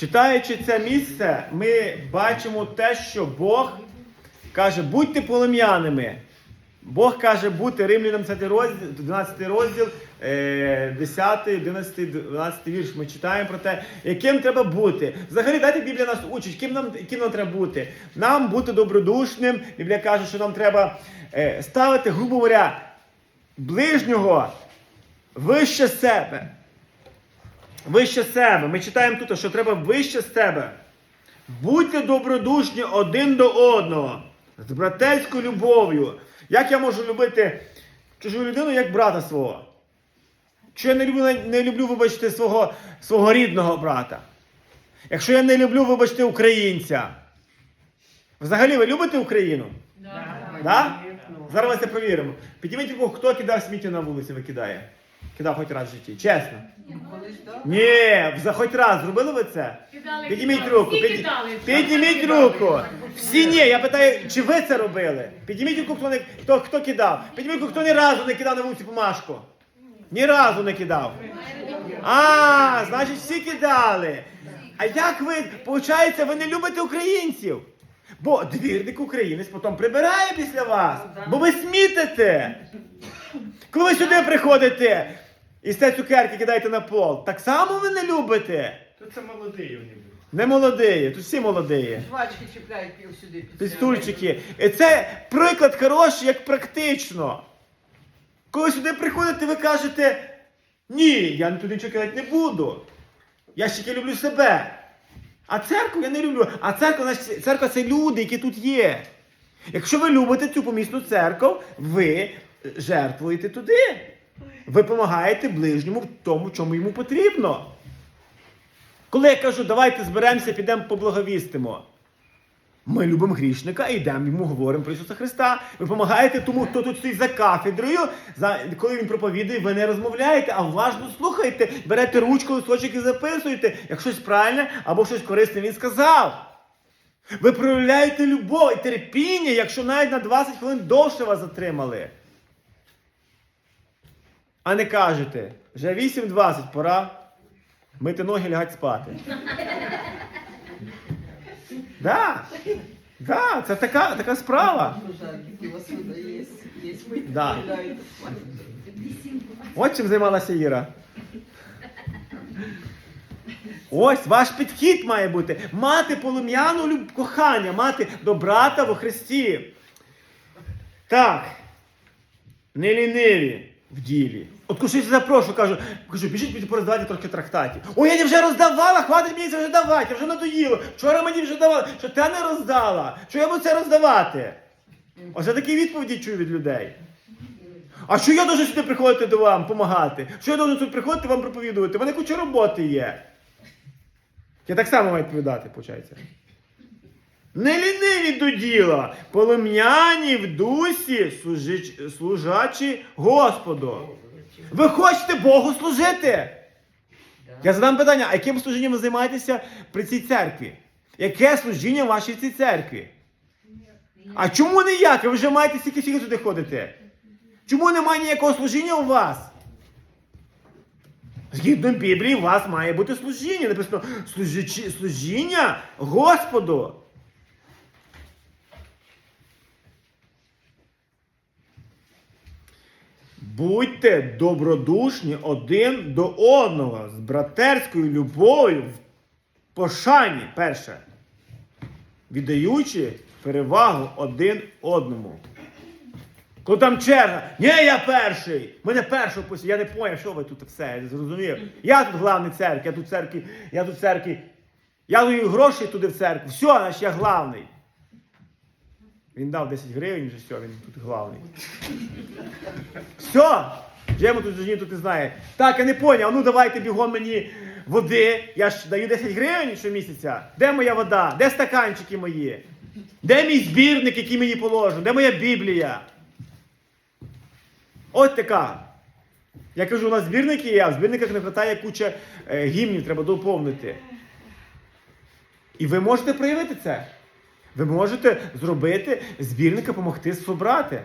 Читаючи це місце, ми бачимо те, що Бог каже, будьте полум'яними. Бог каже бути римлянам 12 розділ, е, 10, 11, 12 вірш. Ми читаємо про те, яким треба бути. Взагалі, дайте Біблія нас учить, ким нам, яким нам треба бути. Нам бути добродушним. Біблія каже, що нам треба е, ставити, грубо говоря, ближнього вище себе. Вище себе. Ми читаємо тут, що треба вище себе. Будьте добродушні один до одного, з братерською любов'ю. Як я можу любити чужу людину як брата свого? Якщо я не люблю, не люблю вибачте, свого, свого рідного брата. Якщо я не люблю, вибачте, українця. Взагалі, ви любите Україну? Да? Зараз ми це провіримо. Підніміть руку, хто кидав сміття на вулиці, викидає. Кидав хоч раз в житті. Чесно. Ні, за хоч раз зробили ви це? Кидали, Підніміть руку. Всі кидали. Підніміть руку. Всі ні. Я питаю, чи ви це робили? Підніміть руку, хто не хто, хто кидав. Підніміть руку, хто ні разу не кидав на вулиці помашку. Ні разу не кидав. А, значить, всі кидали. А як ви, виходить, ви не любите українців? Бо двірник українець потім прибирає після вас. Бо ви смітите. Коли ви сюди приходите і цієї цукерки кидаєте на пол, так само ви не любите. Тут це молодий вони були. Не молодиї, тут всі молодиї. Жвачки чіпляють пів сюди. під Під І це приклад хороший, як практично. Коли сюди приходите, ви кажете, ні, я туди нічого казати не буду. Я ще тільки люблю себе. А церкву я не люблю. А церква, значить, церква це люди, які тут є. Якщо ви любите цю помісну церкву, ви жертвуєте туди. Ви допомагаєте ближньому в тому, чому йому потрібно. Коли я кажу, давайте зберемося, підемо поблаговістимо. Ми любимо грішника і йдемо йому говоримо про Ісуса Христа. Ви допомагаєте тому, хто тут стоїть за кафедрою. За, коли він проповідує, ви не розмовляєте, а уважно слухаєте, берете ручку, листочок і записуєте, як щось правильне або щось корисне він сказав. Ви проявляєте любов і терпіння, якщо навіть на 20 хвилин довше вас затримали. А не кажете, вже 8.20, пора мити ноги лягати спати. Да. Да, це така, така справа. Да. От чим займалася Іра. Ось ваш підхід має бути. Мати полум'яну люб... кохання, мати до брата во Христі. Так. Не ліниві в ділі. От коли запрошу, кажу, кажу, біжіть мені пороздавати трохи трактатів. Ой, я не вже роздавала, хватить мені це вже давати, я вже надоїло. Вчора мені вже давали, що ти не роздала, що я буду це роздавати. Оце такі відповіді чую від людей. А що я должен сюди приходити до вам, допомагати? Що я должен тут приходити вам проповідувати? У мене куча роботи є. Я так само маю відповідати, виходить. Не ліниві до діла, полум'яні в дусі, служич- служачі Господу. Ви хочете Богу служити? Я задам питання, а яким служінням ви займаєтеся при цій церкві? Яке служіння в цій церкві? А чому ніяке? Ви вже маєте стільки скільки туди ходите? Чому немає ніякого служіння у вас? Згідно Біблії, у вас має бути служіння. Написано служіння Господу. Будьте добродушні один до одного з братерською любов'ю в пошані, перше, віддаючи перевагу один одному. Коли там черга, ні, я перший. Мене першого пустять. Я не поняв, що ви тут все, я зрозумів. Я тут главний церкви, я тут церкві, я тут церкві. Я даю гроші туди в церкву. Все, значить я главний. Він дав 10 гривень, вже все, він тут главний. Все! Вже йому тут жені тут не знає. Так, я не поняв, ну давайте бігом мені води. Я ж даю 10 гривень щомісяця. Де моя вода? Де стаканчики мої? Де мій збірник, який мені положено? Де моя Біблія? От така. Я кажу, у нас збірники є, а в збірниках не вистачає куча е, гімнів, треба доповнити. І ви можете проявити це. Ви можете зробити збірника, допомогти собрати.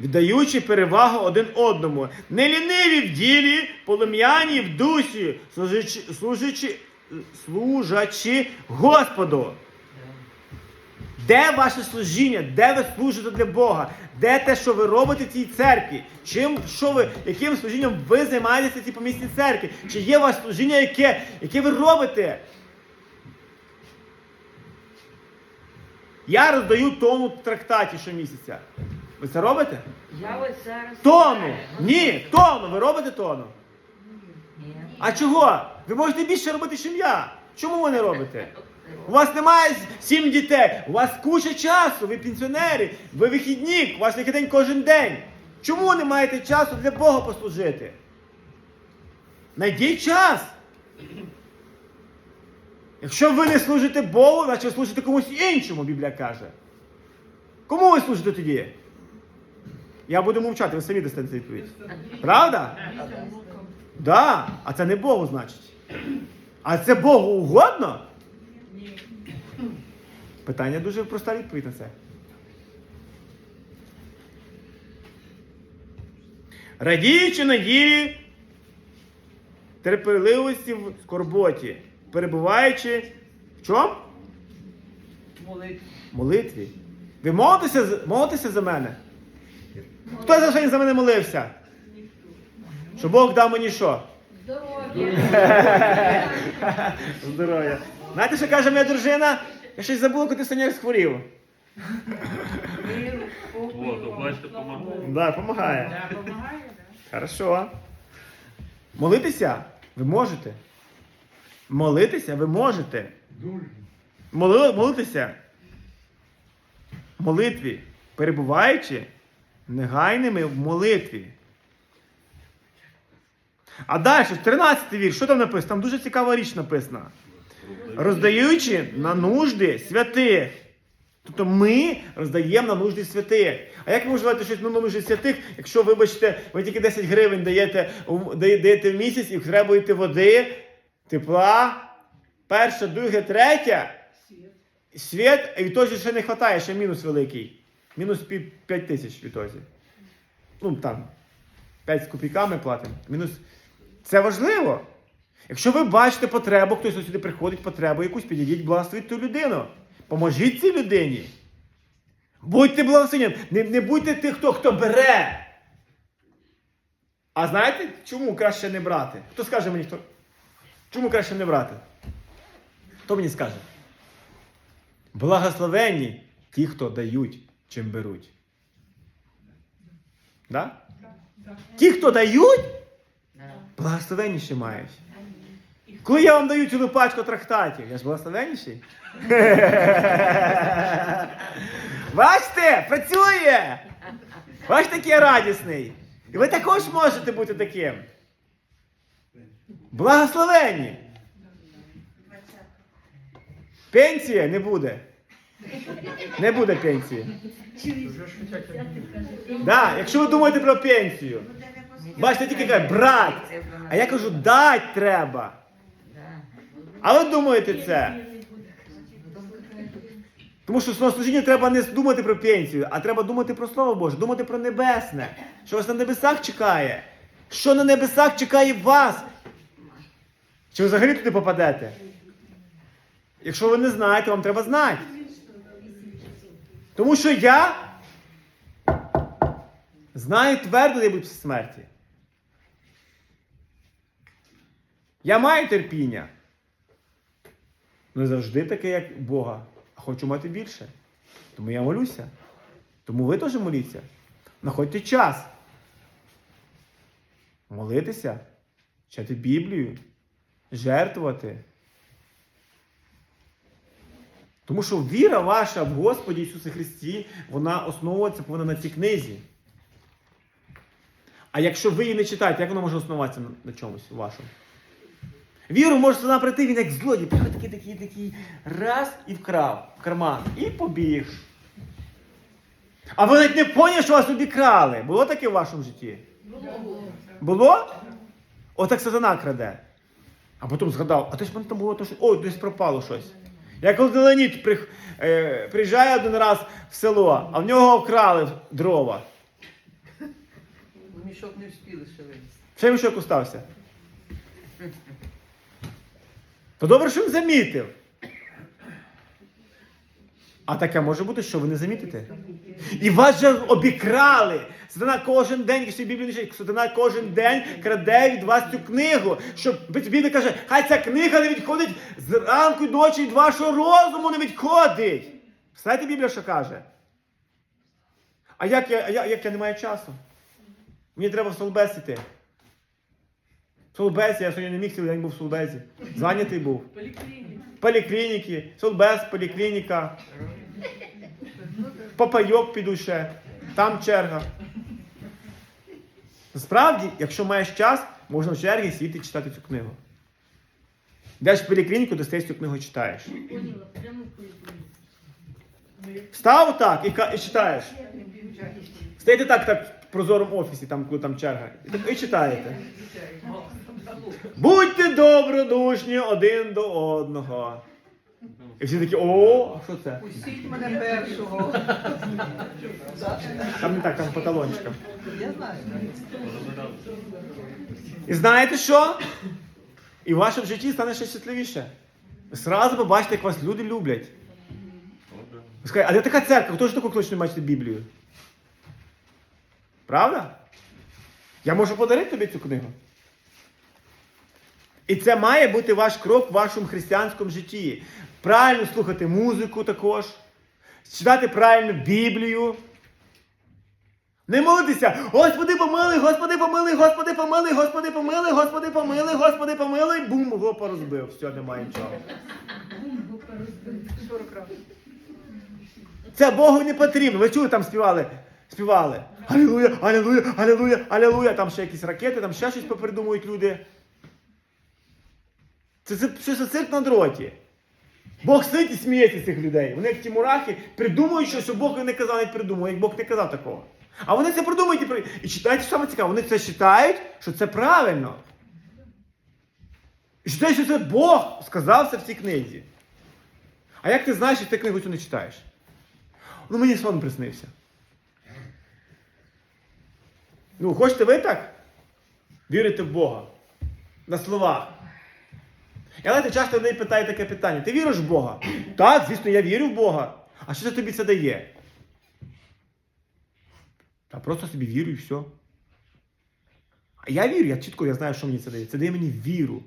віддаючи перевагу один одному, не ліниві в ділі, полум'яні в душі, служачи, служачи, служачи Господу. Де ваше служіння? Де ви служите для Бога? Де те, що ви робите в цій церкві? Чим, що ви, яким служінням ви займаєтеся в цій помісній церкві? Чи є вас служіння, яке, яке ви робите? Я роздаю тону в трактаті щомісяця. Ви це робите? Я ось зараз. Тону! Ні, тону! Ви робите тону? Ні. А чого? Ви можете більше робити, ніж я. Чому ви не робите? У вас немає сім дітей, у вас куча часу, ви пенсіонери, ви вихідник, у вас вихідний кожен день. Чому не маєте часу для Бога послужити? Найдіть час. Якщо ви не служите Богу, значить служите комусь іншому, Біблія каже. Кому ви служите тоді? Я буду мовчати, ви самі це відповідь. Правда? Да, а це не Богу, значить. А це Богу угодно? Питання дуже проста відповідь на це. Радіючи надії, терпеливості в скорботі, перебуваючи в чому? Молитва. Молитві. Ви молитеся, молитеся за мене? Хто за сьогодні за мене молився? Що Бог дав мені що? Здоров'я. Здоров'я. Знаєте, що каже моя дружина? Я щось забула, коли ти останній раз хворів. О, бачите. Да, допомагає. Хорошо. Молитися ви можете. Молитися ви можете. Моли, молитися. Молитві, перебуваючи негайними в молитві. А далі, 13 вірш, що там написано? Там дуже цікава річ написана. Роздаючи на нужди святих. Тобто ми роздаємо на нужди святих. А як ви можете давати щось на нужди святих, якщо, вибачте, ви тільки 10 гривень даєте, даєте в місяць і требуєте води, тепла, перше, друге, третє, світ, і в той ще не вистачає, ще мінус великий. Мінус 5 тисяч в ітозі. Ну там, 5 з копійками платимо. Мінус. Це важливо. Якщо ви бачите потребу, хтось сюди приходить, потребу якусь, підійдіть, благословіть ту людину. Поможіть цій людині. Будьте благословенням. Не, не будьте тих, хто, хто бере. А знаєте, чому краще не брати? Хто скаже мені, хто? Чому краще не брати? Хто мені скаже? Благословенні ті, хто дають, чим беруть. Да? Ті, хто дають, благословенніше мають. Коли я вам даю цілу пачку трактатів, я ж благословенніший. Бачите, працює! Бачите, який я радісний. І ви також можете бути таким. Благословенні. Пенсія не буде. Не буде пенсії. Да, якщо ви думаєте про пенсію, бачите, тільки кажуть, брать. А я кажу, дать треба. А ви думаєте це? Тому що на служінні треба не думати про пенсію, а треба думати про Слово Боже, думати про небесне. Що вас на небесах чекає? Що на небесах чекає вас? Чи ви взагалі туди попадете? Якщо ви не знаєте, вам треба знати. Тому що я знаю твердо, де будь після смерті. Я маю терпіння. Не завжди таке, як Бога, а хочу мати більше. Тому я молюся. Тому ви теж моліться. Находьте час. Молитися, читати Біблію, жертвувати. Тому що віра ваша в Господі Ісусі Христі, вона основується повинна на цій книзі. А якщо ви її не читаєте, як вона може основатися на, чомусь вашому? Віру може сюди прийти, він як злодій, такий, такий, такий, раз і вкрав в карман. І побіг. А ви навіть не поняли, що вас обікрали. Було таке в вашому житті? Було? Отак сатана краде. А потім згадав, а то ж мене там було то, що. Ой, десь пропало щось. Як коли Леонід при, е, приїжджає один раз в село, а в нього вкрали дрова. мішок не встигли ще винести. Ще мішок остався. То добре, що він замітив. А таке може бути, що ви не замітите. І вас же обікрали. Сатана кожен день, якщо Біблію не Сатана кожен день краде від вас цю книгу. Щоб Біблія каже, хай ця книга не відходить зранку й ночі від вашого розуму не відходить. Знаєте, Біблія що каже? А як я, а я, як я не маю часу? Мені треба в Солбес іти. В Солбесі, я сьогодні не міг цілий день був в Солбесі. Зайнятий був. Поліклініки, Солбес, поліклініка. Попайок піду ще. Там черга. Справді, якщо маєш час, можна в чергі сидіти і читати цю книгу. Йдеш в поліклініку, достаєш цю книгу читаєш. Поняла, прямо. Став так і, і читаєш. Стоїте так, так в прозорому офісі, там, коли там черга. І, так, і читаєте. Будьте добродушні один до одного. І всі такі, о, а що це? Пустіть мене першого. Там не так, там по талончикам. Я знаю. І знаєте що? І в вашому житті стане ще щасливіше. Ви сразу побачите, як вас люди люблять. Ви скажете, а де така церква? Хто ж таку точно бачити Біблію? Правда? Я можу подарити тобі цю книгу. І це має бути ваш крок в вашому християнському житті. Правильно слухати музику також, читати правильно Біблію. Не молитися, Господи помилуй, Господи помилуй, Господи помилуй, Господи помилуй, Господи помилуй, Господи помилуй, бум, гопа розбив. Все, немає нічого. Це Богу не потрібно. Ви чули, там співали? Співали. Алілуя, алілуя, алілуя, алілуя. Там ще якісь ракети, там ще щось попридумують люди. Це, це за цирк на дроті. Бог сидить і сміється цих людей. Вони як ті мурахи придумують щось, що Бог не казав, навіть придумав, як Бог не казав такого. А вони це придумують і, і читають, що саме цікаво, вони це читають, що це правильно. І читають, що це Бог сказав це в цій книзі. А як ти знаєш, що ти книгу цю не читаєш? Ну мені сон приснився. Ну, хочете ви так? Вірите в Бога. На словах. Я знаєте, часто людей питаю таке питання: ти віриш в Бога? Так, звісно, я вірю в Бога. А що це тобі це дає? Та просто собі вірю і все. А я вірю, я чітко я знаю, що мені це дає. Це дає мені віру.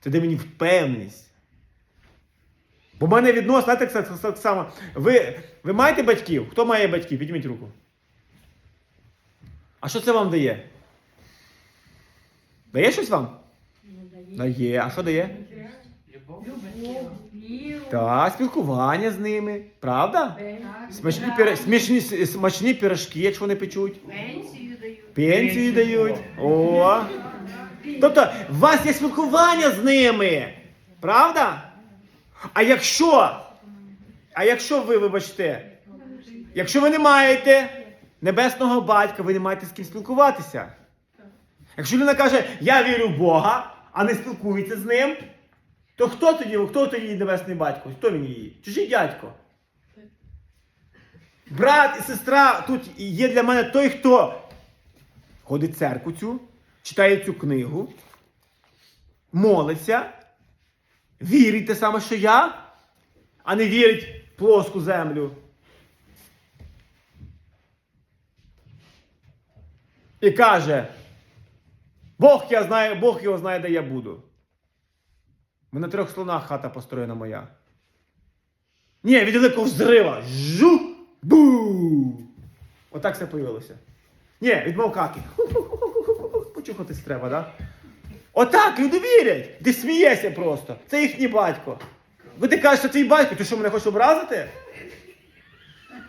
Це дає мені впевненість. Бо в мене відносно, знаєте, так, так, так само. Ви, ви маєте батьків? Хто має батьків? Підніміть руку. А що це вам дає? Дає щось вам? Дає. А що дає? Віру. Так, спілкування з ними. Правда? Так. Смачні, піра... смішні, смачні пірожки, якщо вони печуть. Пенсію дають. Пенсію дають. О. Тобто, у вас є спілкування з ними. Правда? А якщо, а якщо ви, вибачте, якщо ви не маєте небесного батька, ви не маєте з ким спілкуватися. Якщо людина каже, я вірю в Бога, а не спілкується з ним, то хто тоді, хто тоді її небесний батько? Хто він її? Чужий дядько. Брат і сестра тут є для мене той, хто ходить в церкву цю, читає цю книгу, молиться, вірить те саме, що я, а не вірить в плоску землю. І каже, Бог я знаю, Бог його знає, де я буду. Ми на трьох слонах хата построєна моя. Ні, від великого взрива. Жу! Бу! Отак все появилося. Ні, від мовкаки. Почухатись треба, да? Отак люди вірять. Ти смієшся просто. Це їхній батько. Ви ти кажеш, що твій батько, ти що мене хочеш образити?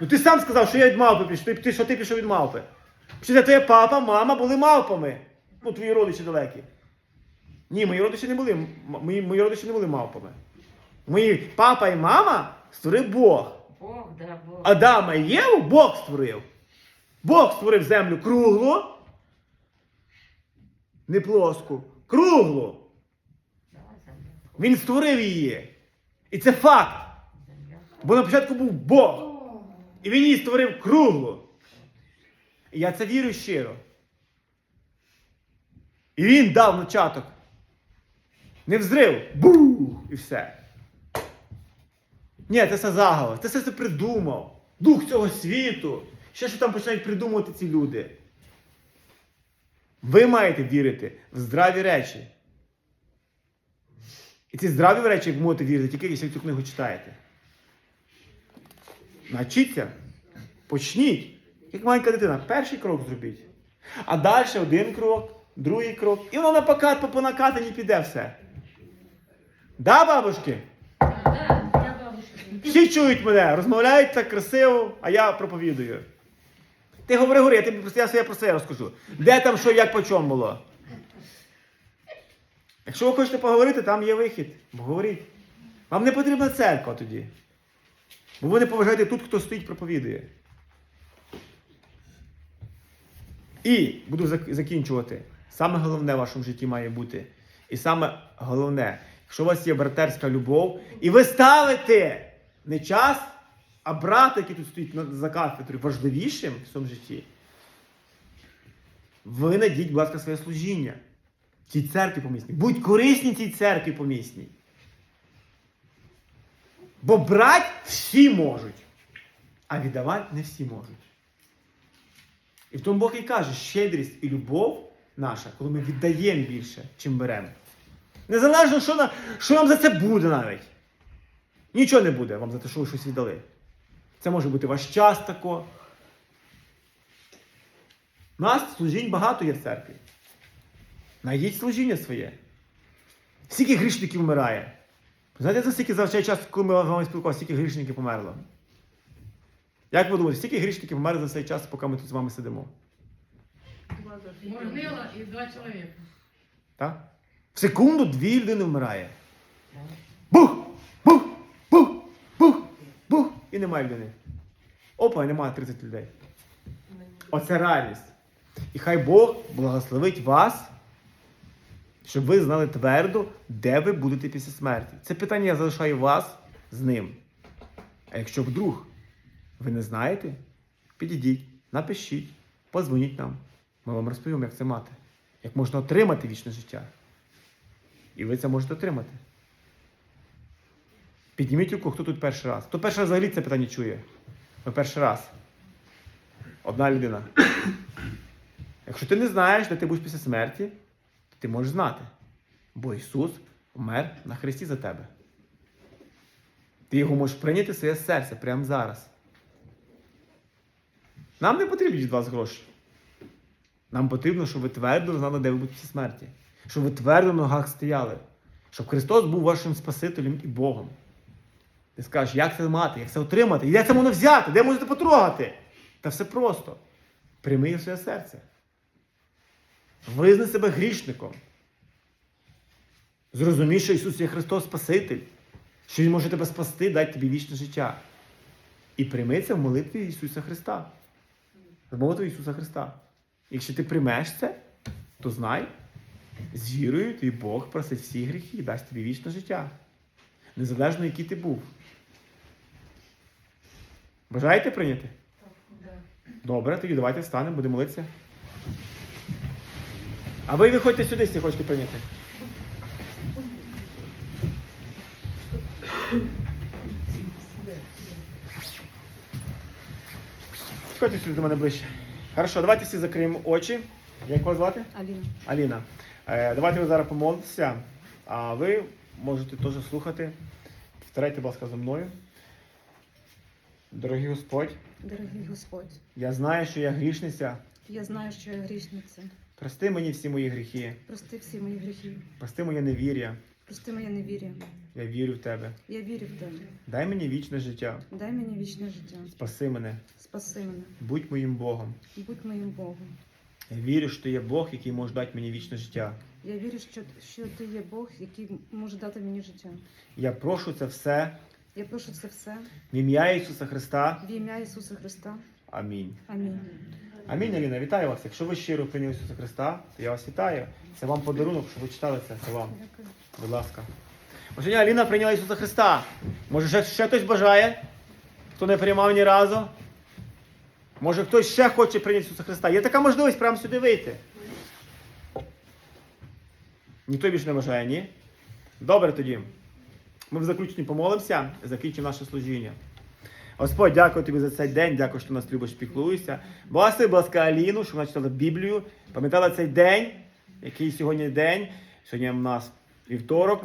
Ну ти сам сказав, що я від мавпи пішов, ти, що ти пішов від мавпи. Що це твоя папа, мама були мавпами. Ну, твої родичі далекі. Ні, мої родичі не були. Мої, мої родичі не були мавпами. Мої папа і мама створив Бог. Бог, да, Бог. Адама і Єву Бог створив. Бог створив землю круглу. Не плоску. Круглу. Він створив її. І це факт. Бо на початку був Бог. І він її створив круглу. І я це вірю щиро. І він дав початок. Не взрив. Бух! І все. Ні, це все заговор. Це все це придумав. Дух цього світу. Ще що там починають придумувати ці люди. Ви маєте вірити в здраві речі. І ці здраві речі, як можете вірити, тільки якщо цю книгу читаєте. Навчіться. Почніть. Як маленька дитина, перший крок зробіть. А далі один крок, другий крок. І воно на покат, по понакатані піде все. Да, бабушки? Всі чують мене, розмовляють так красиво, а я проповідую. Ти говори, говори, я тобі просто- я своє про це розкажу. Де там що, як по чому було? Якщо ви хочете поговорити, там є вихід. Говоріть. Вам не потрібна церква тоді. Бо ви не поважаєте тут, хто стоїть, проповідує. І буду закінчувати. Саме головне в вашому житті має бути. І саме головне, якщо у вас є братерська любов, і ви ставите не час, а брата, який тут стоїть за кафедрою, важливішим в своєму житті, ви надіть, будь ласка, своє служіння цій церкві помісній. Будь корисні цій церкві помісній. Бо брати всі можуть, а віддавати не всі можуть. І в тому Бог і каже, щедрість і любов наша, коли ми віддаємо більше, чим беремо. Незалежно, що, на, що нам за це буде навіть. Нічого не буде вам за те, що ви щось віддали. Це може бути ваш час тако. Нас служінь багато є в церкві. Найдіть служіння своє. Скільки грішників вмирає? Знаєте, за скільки за цей час, коли ми з вами спілкувалися, скільки грішників померло? Як ви думаєте, скільки грішників померли за цей час, поки ми тут з вами сидимо? Моргнило і два чоловіка. Так? В секунду дві людини вмирає. Бух! Бух! Бух! Бух! Бух! І немає людини. Опа, немає 30 людей. Оце реальність. І хай Бог благословить вас, щоб ви знали твердо, де ви будете після смерті. Це питання я залишаю вас з ним. А якщо вдруг ви не знаєте, підійдіть, напишіть, позвоніть нам. Ми вам розповімо, як це мати. Як можна отримати вічне життя. І ви це можете отримати. Підніміть руку, хто тут перший раз. Хто перший раз взагалі це питання чує? Ви перший раз. Одна людина. Якщо ти не знаєш, де ти будеш після смерті, то ти можеш знати. Бо Ісус вмер на Христі за тебе. Ти його можеш прийняти в своє серце прямо зараз. Нам не потрібні від вас гроші. Нам потрібно, щоб ви твердо знали, де ви будете після смерті. Щоб ви твердо на ногах стояли. Щоб Христос був вашим Спасителем і Богом. Ти скажеш, як це мати, як це отримати, як це можна взяти, де можете потрогати? Та все просто. Прийми своє серце. Визнай себе грішником. Зрозумій, що Ісус є Христос Спаситель, що Він може тебе спасти, дати тобі вічне життя. І прийми це в молитві Ісуса Христа. В молитві Ісуса Христа. Якщо ти приймеш це, то знай, з вірою твій Бог просить всі гріхи і дасть тобі вічне життя. Незалежно, який ти був. Бажаєте прийняти? Добре, тоді давайте встанемо, будемо молитися. А ви виходьте сюди, якщо хочете прийняти. Підходьте сюди до мене ближче. Хорошо, давайте всі закриємо очі. Як вас звати? Аліна. Аліна. Е, давайте ви зараз помолитеся, а ви можете теж слухати. Повторяйте, будь ласка, за мною. Дорогий Господь, Дорогий Господь, я знаю, що я грішниця. я знаю, що я грішниця. Прости мені всі мої гріхи. Прости всі мої гріхи. Прости моє невір'я. Прости моє невір'я. Я вірю в тебе. Я вірю в тебе. Дай мені вічне життя. Дай мені вічне життя. Спаси мене. Спаси мене. Будь моїм Богом. Будь моїм Богом. Я вірю, що ти є Бог, який може дати мені вічне життя. Я вірю, що, що ти є Бог, який може дати мені життя. Я прошу це все Я прошу це все в ім'я Ісуса Христа. в ім'я Ісуса Христа. Амінь. Амінь. Амінь, Аліна, вітаю вас. Якщо ви щиро прийняли Ісуса Христа, то я вас вітаю. Це вам подарунок, що ви читали це. Вам. Будь ласка. Може, Аліна прийняла Ісуса Христа. Може, ще, ще хтось бажає, хто не приймав ні разу. Може, хтось ще хоче прийняти Ісуса Христа. Є така можливість прямо сюди вийти. Ніхто більше не бажає, ні? Добре тоді. Ми в заключенні помолимося, закінчимо наше служіння. Господь, дякую тобі за цей день, дякую, що ти нас любиш, піклуєшся. Благослови, будь ласка, Аліну, що вона читала Біблію, пам'ятала цей день, який сьогодні день. Сьогодні у нас вівторок.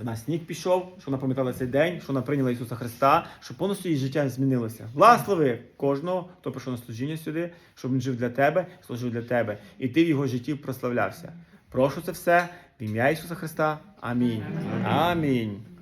У нас сніг пішов, що вона пам'ятала цей день, що вона прийняла Ісуса Христа, щоб повністю її життя змінилося. Благослови кожного, хто прийшов на служіння сюди, щоб він жив для тебе, служив для тебе, і ти в його житті прославлявся. Прошу це все в ім'я Ісуса Христа. Амінь. Амінь.